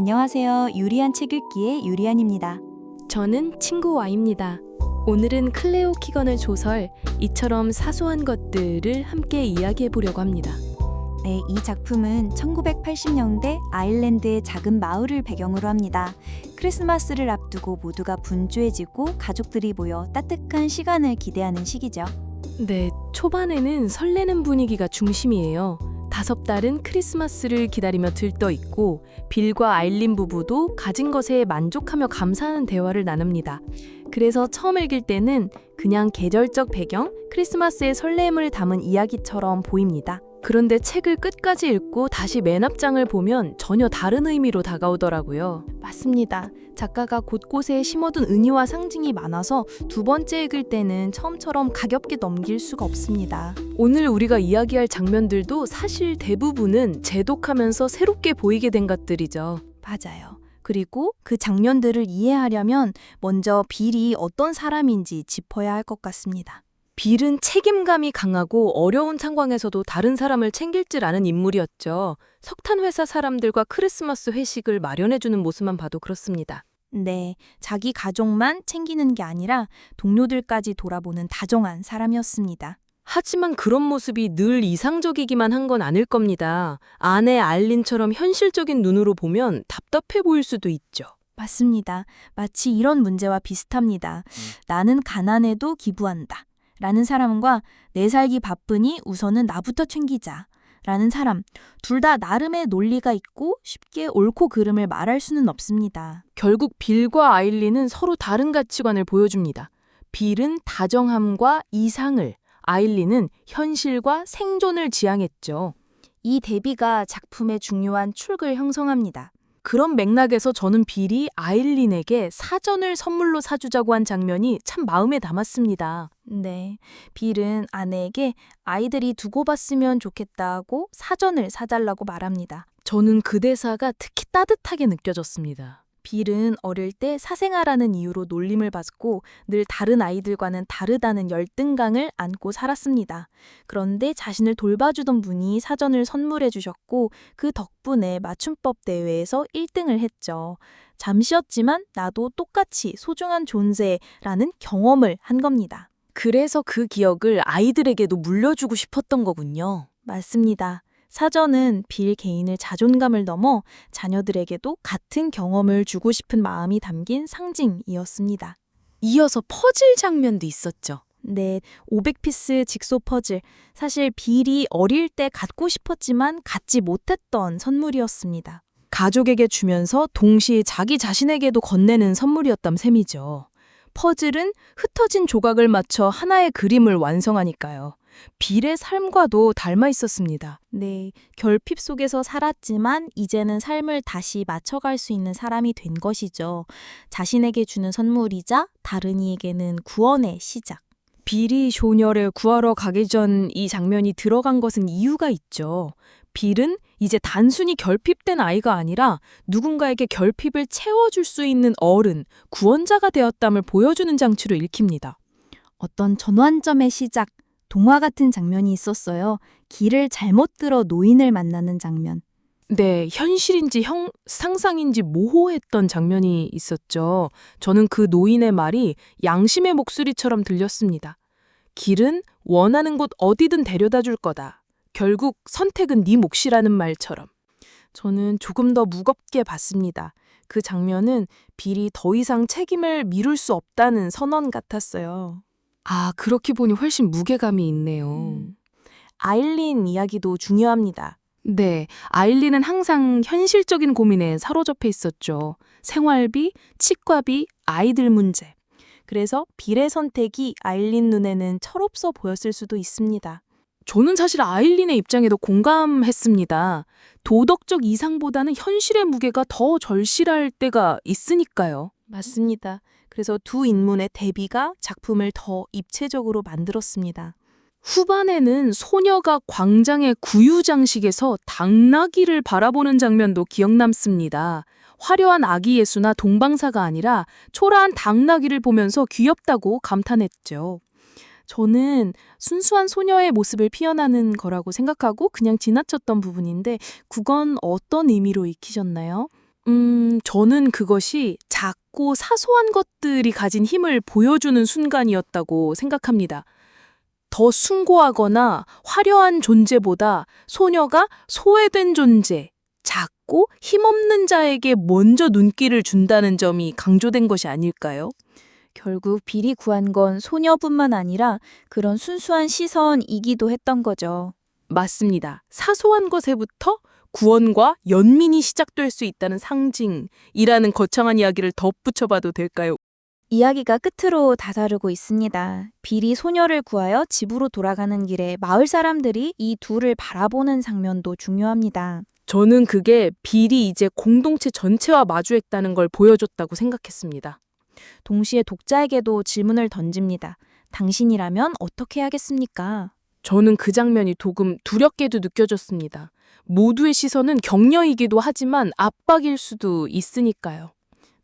안녕하세요. 유리한 책 읽기의 유리안입니다. 저는 친구 Y입니다. 오늘은 클레오 키건의 조설 이처럼 사소한 것들을 함께 이야기해 보려고 합니다. 네, 이 작품은 1980년대 아일랜드의 작은 마을을 배경으로 합니다. 크리스마스를 앞두고 모두가 분주해지고 가족들이 모여 따뜻한 시간을 기대하는 시기죠. 네, 초반에는 설레는 분위기가 중심이에요. 다섯 달은 크리스마스를 기다리며 들떠 있고 빌과 아일린 부부도 가진 것에 만족하며 감사하는 대화를 나눕니다. 그래서 처음 읽을 때는 그냥 계절적 배경, 크리스마스의 설렘을 담은 이야기처럼 보입니다. 그런데 책을 끝까지 읽고 다시 맨 앞장을 보면 전혀 다른 의미로 다가오더라고요. 맞습니다. 작가가 곳곳에 심어둔 의미와 상징이 많아서 두 번째 읽을 때는 처음처럼 가볍게 넘길 수가 없습니다. 오늘 우리가 이야기할 장면들도 사실 대부분은 재독하면서 새롭게 보이게 된 것들이죠. 맞아요. 그리고 그 장면들을 이해하려면 먼저 빌이 어떤 사람인지 짚어야 할 것 같습니다. 빌은 책임감이 강하고 어려운 상황에서도 다른 사람을 챙길 줄 아는 인물이었죠. 석탄 회사 사람들과 크리스마스 회식을 마련해주는 모습만 봐도 그렇습니다. 네, 자기 가족만 챙기는 게 아니라 동료들까지 돌아보는 다정한 사람이었습니다. 하지만 그런 모습이 늘 이상적이기만 한 건 아닐 겁니다. 아내 알린처럼 현실적인 눈으로 보면 답답해 보일 수도 있죠. 맞습니다. 마치 이런 문제와 비슷합니다. 나는 가난해도 기부한다. 라는 사람과 내 살기 바쁘니 우선은 나부터 챙기자. 라는 사람. 둘 다 나름의 논리가 있고 쉽게 옳고 그름을 말할 수는 없습니다. 결국 빌과 아일린은 서로 다른 가치관을 보여줍니다. 빌은 다정함과 이상을, 아일린은 현실과 생존을 지향했죠. 이 대비가 작품의 중요한 축을 형성합니다. 그런 맥락에서 저는 빌이 아일린에게 사전을 선물로 사주자고 한 장면이 참 마음에 남았습니다. 네. 빌은 아내에게 아이들이 두고 봤으면 좋겠다고 사전을 사달라고 말합니다. 저는 그 대사가 특히 따뜻하게 느껴졌습니다. 빌은 어릴 때 사생아라는 이유로 놀림을 받고 늘 다른 아이들과는 다르다는 열등감을 안고 살았습니다. 그런데 자신을 돌봐주던 분이 사전을 선물해 주셨고 그 덕분에 맞춤법 대회에서 1등을 했죠. 잠시였지만 나도 똑같이 소중한 존재라는 경험을 한 겁니다. 그래서 그 기억을 아이들에게도 물려주고 싶었던 거군요. 맞습니다. 사전은 빌 개인을 자존감을 넘어 자녀들에게도 같은 경험을 주고 싶은 마음이 담긴 상징이었습니다. 이어서 퍼즐 장면도 있었죠. 네, 500피스 직소 퍼즐. 사실 빌이 어릴 때 갖고 싶었지만 갖지 못했던 선물이었습니다. 가족에게 주면서 동시에 자기 자신에게도 건네는 선물이었담 셈이죠. 퍼즐은 흩어진 조각을 맞춰 하나의 그림을 완성하니까요. 빌의 삶과도 닮아 있었습니다. 네, 결핍 속에서 살았지만 이제는 삶을 다시 맞춰갈 수 있는 사람이 된 것이죠. 자신에게 주는 선물이자 다른 이에게는 구원의 시작. 빌이 쇼녀를 구하러 가기 전 이 장면이 들어간 것은 이유가 있죠. 빌은 이제 단순히 결핍된 아이가 아니라 누군가에게 결핍을 채워줄 수 있는 어른, 구원자가 되었담을 보여주는 장치로 읽힙니다. 어떤 전환점의 시작, 동화 같은 장면이 있었어요. 길을 잘못 들어 노인을 만나는 장면. 네, 현실인지 형, 상상인지 모호했던 장면이 있었죠. 저는 그 노인의 말이 양심의 목소리처럼 들렸습니다. 길은 원하는 곳 어디든 데려다 줄 거다. 결국 선택은 네 몫이라는 말처럼. 저는 조금 더 무겁게 봤습니다. 그 장면은 빌이 더 이상 책임을 미룰 수 없다는 선언 같았어요. 아, 그렇게 보니 훨씬 무게감이 있네요. 음. 아일린 이야기도 중요합니다. 네, 아일린은 항상 현실적인 고민에 사로잡혀 있었죠. 생활비, 치과비, 아이들 문제. 그래서 빌의 선택이 아일린 눈에는 철없어 보였을 수도 있습니다. 저는 사실 아일린의 입장에도 공감했습니다. 도덕적 이상보다는 현실의 무게가 더 절실할 때가 있으니까요. 맞습니다. 그래서 두 인물의 대비가 작품을 더 입체적으로 만들었습니다. 후반에는 소녀가 광장의 구유장식에서 당나귀를 바라보는 장면도 기억 남습니다. 화려한 아기 예수나 동방사가 아니라 초라한 당나귀를 보면서 귀엽다고 감탄했죠. 저는 순수한 소녀의 모습을 피어나는 거라고 생각하고 그냥 지나쳤던 부분인데 그건 어떤 의미로 익히셨나요? 음, 저는 그것이 작 고 사소한 것들이 가진 힘을 보여주는 순간이었다고 생각합니다. 더 숭고하거나 화려한 존재보다 소녀가 소외된 존재, 작고 힘없는 자에게 먼저 눈길을 준다는 점이 강조된 것이 아닐까요? 결국 빌이 구한 건 소녀뿐만 아니라 그런 순수한 시선이기도 했던 거죠. 맞습니다. 사소한 것에부터 구원과 연민이 시작될 수 있다는 상징이라는 거창한 이야기를 덧붙여봐도 될까요? 이야기가 끝으로 다다르고 있습니다. 빌이 소녀를 구하여 집으로 돌아가는 길에 마을 사람들이 이 둘을 바라보는 장면도 중요합니다. 저는 그게 빌이 이제 공동체 전체와 마주했다는 걸 보여줬다고 생각했습니다. 동시에 독자에게도 질문을 던집니다. 당신이라면 어떻게 하겠습니까? 저는 그 장면이 조금 두렵게도 느껴졌습니다. 모두의 시선은 격려이기도 하지만 압박일 수도 있으니까요.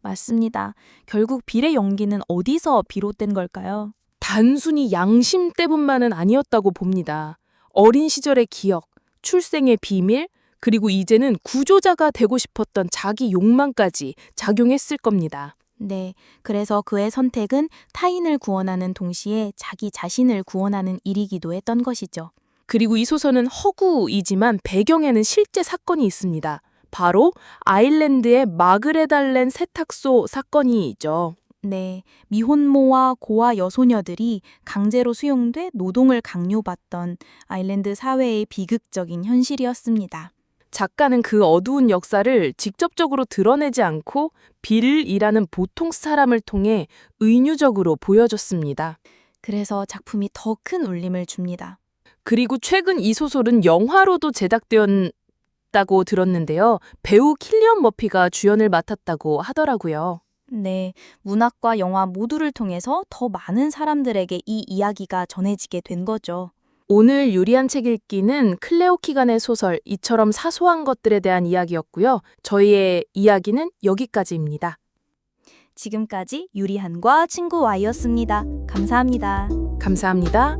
맞습니다. 결국 빌의 용기는 어디서 비롯된 걸까요? 단순히 양심 때문만은 아니었다고 봅니다. 어린 시절의 기억, 출생의 비밀, 그리고 이제는 구조자가 되고 싶었던 자기 욕망까지 작용했을 겁니다. 네. 그래서 그의 선택은 타인을 구원하는 동시에 자기 자신을 구원하는 일이기도 했던 것이죠. 그리고 이 소설은 허구이지만 배경에는 실제 사건이 있습니다. 바로 아일랜드의 마그레달렌 세탁소 사건이죠. 네, 미혼모와 고아 여소녀들이 강제로 수용돼 노동을 강요받던 아일랜드 사회의 비극적인 현실이었습니다. 작가는 그 어두운 역사를 직접적으로 드러내지 않고 빌이라는 보통 사람을 통해 은유적으로 보여줬습니다. 그래서 작품이 더 큰 울림을 줍니다. 그리고 최근 이 소설은 영화로도 제작되었다고 들었는데요. 배우 킬리언 머피가 주연을 맡았다고 하더라고요. 네, 문학과 영화 모두를 통해서 더 많은 사람들에게 이 이야기가 전해지게 된 거죠. 오늘 유리한 책 읽기는 클레오 키간의 소설 이처럼 사소한 것들에 대한 이야기였고요. 저희의 이야기는 여기까지입니다. 지금까지 유리한과 친구 Y였습니다. 감사합니다. 감사합니다.